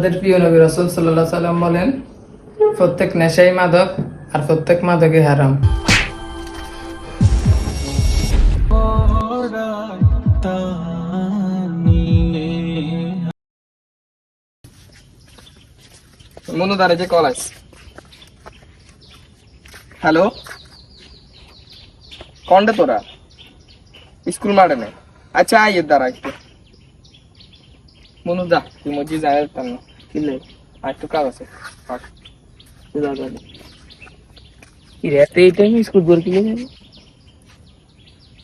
আমাদের প্রিয় নবী রসুল সাল্লাহ সাল্লাম বলেন, প্রত্যেক নেশাই মাদক আর প্রত্যেক মাদকই হারাম। মনু দাঁড়ে যে কল হ্যালো? কন্ডে তোরা? স্কুল নেই আচ্ছা আই এর দ্বারা একটু। মনু যা, তুই মজি তার না কিলে আর একটু কাজ আছে থাক। তুই যা, যা, যা। কি রে এত এই টাইমে স্কুল করে কি যাবে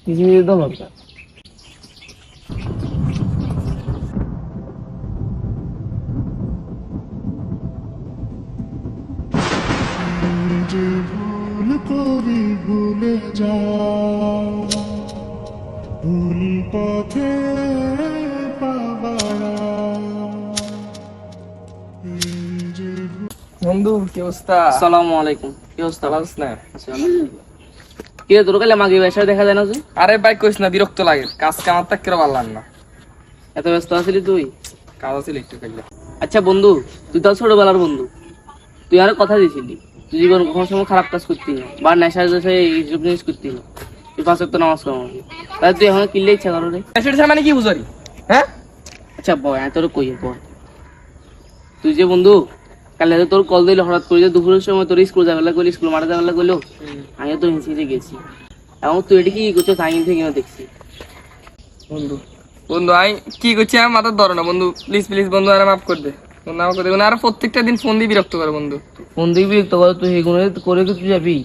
কিছু দরকার যে ভুল করি ভুলে যাও বন্ধু কি অবস্থা? আসসালামু আলাইকুম। কি অবস্থা? ভালো না কি তোর কালে ব্যবসা দেখা যায় না তুই আরে ভাই কইস না বিরক্ত লাগে। কাজ কামার তাক লাগে না। এত ব্যস্ত আছিলি তুই? কাজ আছে একটু আচ্ছা বন্ধু তুই তো ছোটবেলার বন্ধু। তুই আর কথা দিয়েছিলি তুই জীবন কখনো সময় খারাপ কাজ করতি না বা নেশার দেশে এইসব জিনিস করতি না। তুই পাঁচ তো নামাজ কর তাহলে তুই এখন কিনলে ইচ্ছা করো রে। মানে কি বুঝারি হ্যাঁ? আচ্ছা বয় তোর কই বয়। তুই যে বন্ধু কালে তো তোর কল দিল হঠাৎ করে যে দুপুরের সময় তোর স্কুল যাবে লাগল স্কুল মাঠে যাবে লাগল আমিও তো হিঁচড়ে গেছি। এবং তুই এটা কি করছিস? আমি থেকে দেখছি। বন্ধু। বন্ধু আমি কি করছি আমার মাথার ধরো না বন্ধু। প্লিজ প্লিজ বন্ধু আর মাফ করে দে। বন্ধু আমাকে দেখুন আর প্রত্যেকটা দিন ফোন দিয়ে বিরক্ত করে বন্ধু। ফোন দিবি বিরক্ত করে তুই এগুলো করে কি তুই যাবি।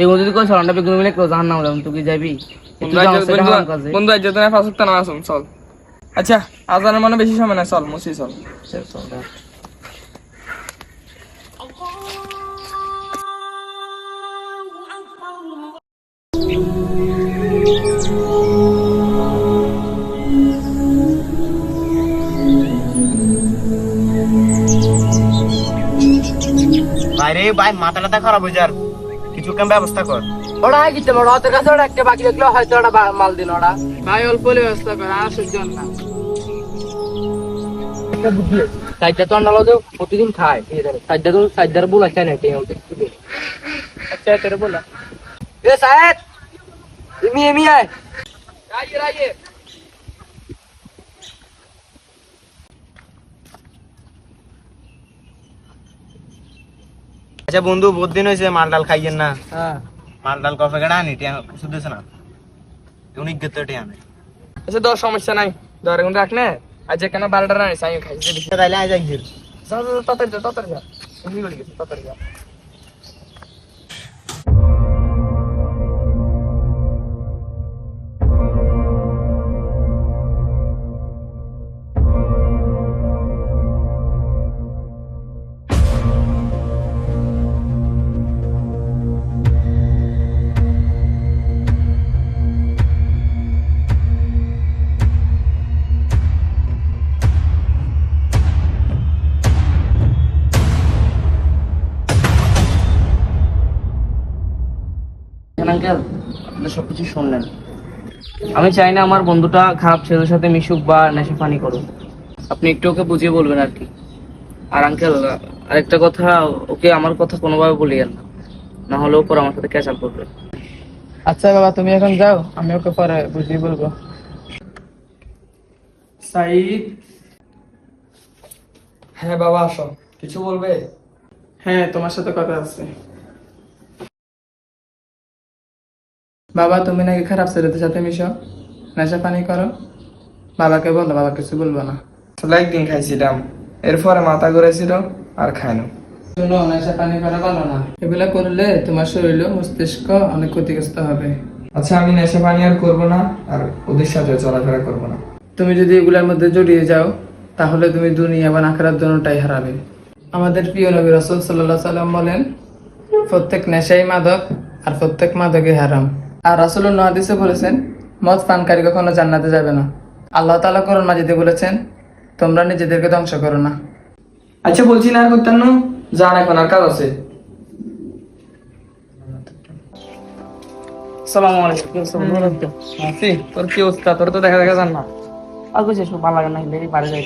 এগুলো যদি করে সালানটা বেগুন মিলে কেউ জাহান নাম যাবেন তুই কি যাবি? বন্ধু আজ জানোস এটা বন্ধু হারাম কাজ। রে। বন্ধু আজ তুমি ফাঁস না আসুন চল। আচ্ছা আজানের মনে বেশি সময় না চল মুসি চল। চল বাইরে ভাই মাথা টাথা খারাপ হয়ে যার কিছু কেমন ব্যবস্থা কর। ওরা দিতে ওরা তোর কাছে ওরা একটা বাকি রাখলে হয়তো ওরা মাল দিন ওরা। ভাই অল্প হলে ব্যবস্থা করে আর সহ্য সাইডটা তো আন্ডালো দেও প্রতিদিন খায় এই সাইডটা তো সাইডটার বল আছে না এটা আমাদের আচ্ছা তোরে বলা এ সাহেব! তুমি এমি আয়। রাইয়ে রাইয়ে। আচ্ছা বন্ধু বহুত দিন হয়েছে মাল ডাল খাইয়েন না। হ্যাঁ। মাল ডাল কফে কেডা আনি টিয়া দিছে না। উনিক গেতে টিয়া আনে। আচ্ছা দশ সমস্যা নাই। ধরে কোন রাখ না। আজ কেন বারোটা রানিস আমি খাইছি বেশি তাইলে আজ গির আঙ্কেল আপনি সবকিছু শুনলেন। আমি চাই না আমার বন্ধুটা খারাপ ছেলের সাথে মিশুক বা নেশা পানি করুক। আপনি একটু ওকে বুঝিয়ে বলবেন আর কি। আর আঙ্কেল আরেকটা কথা ওকে আমার কথা কোনোভাবে বলিয়েন না। না হলে ওপর আমার সাথে ক্যাচ আপ করবে। আচ্ছা বাবা তুমি এখন যাও আমি ওকে পরে বুঝিয়ে বলব। সাইদ? হ্যাঁ বাবা আসো। কিছু বলবে? হ্যাঁ তোমার সাথে কথা আছে। বাবা তুমি নাকি খারাপ ছেলেদের সাথে মিশো। নেশা পানি করো। বাবাকে বলো বাবা কিছু বলব না। আসলে একদিন খাইছিলাম। এরপরে মাথা ঘুরেছিল আর খাইনো শোনো নেশা পানি করা ভালো না। এগুলা করলে তোমার শরীর মস্তিষ্ক অনেক ক্ষতিগ্রস্ত হবে। আচ্ছা আমি নেশা পানি আর করব না আর ওদের সাথে চলাফেরা করব না। তুমি যদি এগুলোর মধ্যে জড়িয়ে যাও তাহলে তুমি দুনিয়া বা আখরাত দুটাই হারাবে। আমাদের প্রিয় নবী রসুল সাল্লাহ সাল্লাম বলেন প্রত্যেক নেশাই মাদক আর প্রত্যেক মাদকই হারাম। আর রাসুল হাদিসে বলেছেন মদ পানকারী কখনো জান্নাতে যাবে না। আল্লাহ তালা করুন মাজিদে বলেছেন তোমরা নিজেদেরকে ধ্বংস করো না। আচ্ছা বলছি না আর করতেন না? যান এখন আর কাজ আছে। সালাম আলাইকুম আসি তোর কি অবস্থা? তোর তো দেখা দেখা যান না। আর কিছু ভালো লাগে না বাড়ি যাই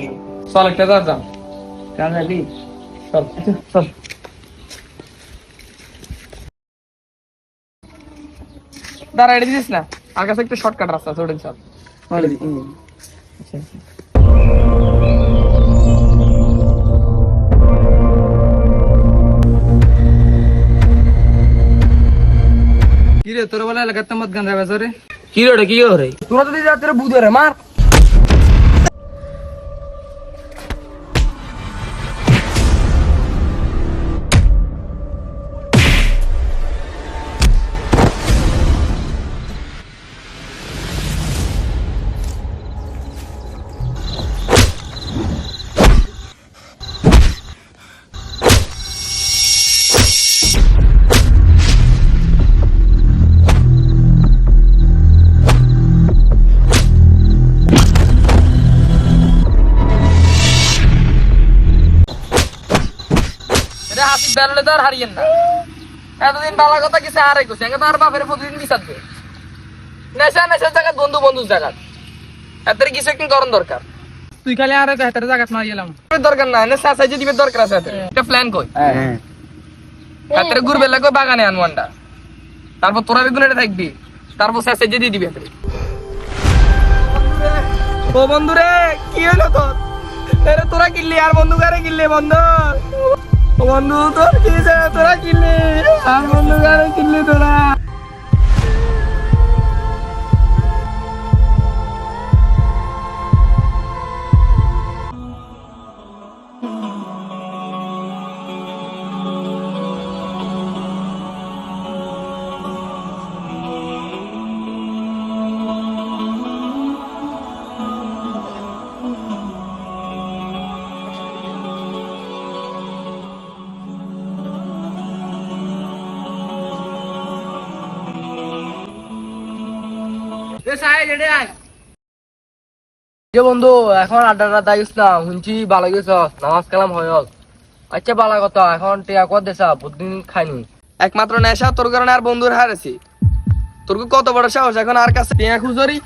চল একটা যান। চল। চল। দাঁড়া এটা দিস না? আর কাছে একটা শর্টকাট রাস্তা আছে ওটা চল। কি রে তোর বলে এলাকাতে মত গান যাবে রে। কি রে ওটা কি রে তোরা তো দিদি রাত্রে বুধ রে মার। এটা বেরোলে তো আর হারিয়েন না। এতদিন বালা কথা কিছু হারাই করছে একে তো আর বাপের প্রতিদিন বিচারবে নেশা নেশার জায়গা বন্ধু বন্ধুর জায়গা এত কিছু একটু করণ দরকার। তুই খালি আর হাতের জায়গাত মারি গেলাম দরকার না নেশা দিবে দরকার আছে একটা প্ল্যান কই? হ্যাঁ। হাতের ঘুরবে লাগবে বাগানে তারপর তোরা বেগুন এটা থাকবি তারপর শেষে যে দিয়ে দিবি হাতে ও বন্ধু রে কি হলো তোর? আরে তোরা কিনলি আর বন্ধু কারে কিনলি বন্ধু? বন্ধু তোর কি? তোরা কিনলি আর বন্ধু কারও কিনলি তোরা যে বন্ধু এখন আড্ডা আড্ডা না শুনছি ভালো গেছ নামাজ কালাম হয় আচ্ছা বালা কথা এখন টিয়া কত দেশা বুদ্দিন খাইনি। একমাত্র নেশা তোর কারণে আর বন্ধুর হারেছি তোর কত বড় সাহস এখন আর কাছে টিয়া খুঁজরি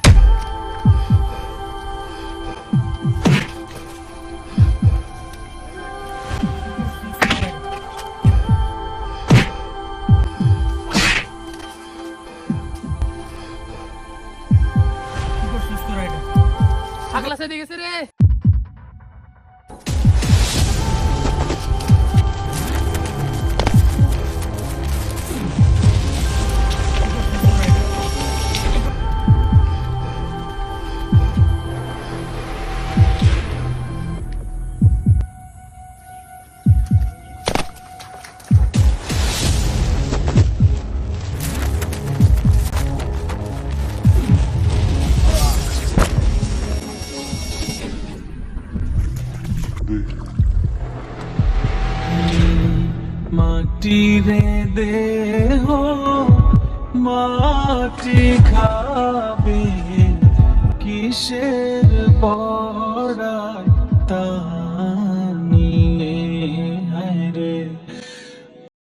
মাটি রে দেহ মাটি খাবে কিসের পর